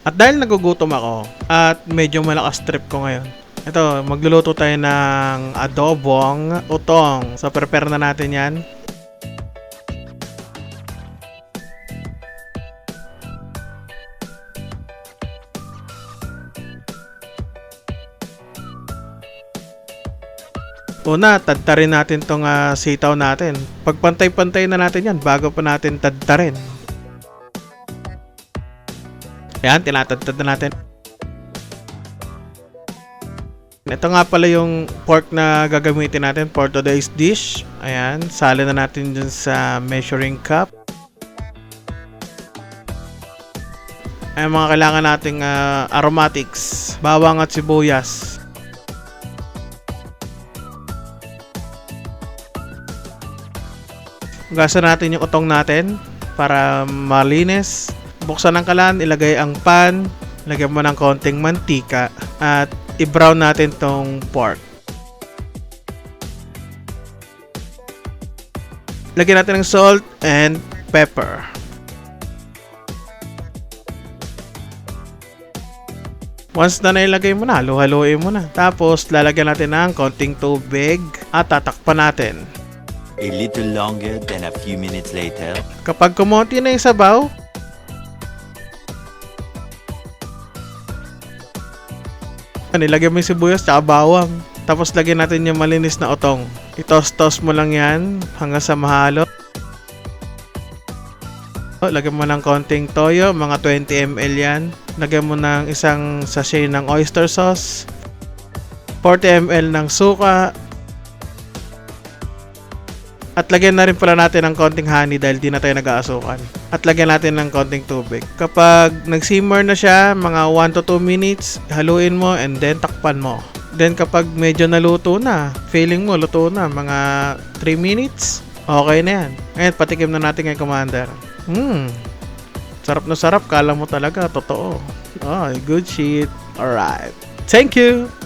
At dahil nagugutom ako at medyo malakas trip ko ngayon, ito, magluluto tayo ng adobong utong. So, prepare na natin yan. Una, tadtarin natin tong ah, sitaw natin. Pagpantay-pantay na natin yan bago pa natin tadtarin. Ayan, tinatadtad na natin. Ito nga pala yung pork na gagamitin natin for today's dish. Ayan, sali na natin dun sa measuring cup. Ayan mga kailangan nating ah, aromatics, bawang at sibuyas. Hugasan natin yung utong natin para malinis. Buksan ang kalan, ilagay ang pan, lagyan mo ng konting mantika at i-brown natin tong pork. Lagyan natin ng salt and pepper. Once na nailagay mo na, halu-haluin mo na. Tapos, lalagyan natin ng konting tubig at tatakpan natin. A little longer than a few minutes later. Kapag kumonti na yung sabaw, nilagyan mo yung sibuyas tsaka bawang. Tapos lagyan natin yung malinis na otong. Itos-tos mo lang yan hanggang sa mahalo. O, Lagyan mo ng konting toyo, mga 20 ml yan. Lagyan mo ng isang sachet ng oyster sauce. 40 ml ng suka, at lagyan na rin pala natin ng konting honey dahil di na tayo nag-aasukan. At lagyan natin ng konting tubig. Kapag nag-simmer na siya, mga 1 to 2 minutes, haluin mo and then takpan mo. Then kapag medyo naluto na, feeling mo luto na, mga 3 minutes, okay na yan. Ngayon, patikim na natin kay Commander. Hmm, sarap na sarap, kala mo talaga, totoo. Oh, good shit. Alright. Thank you!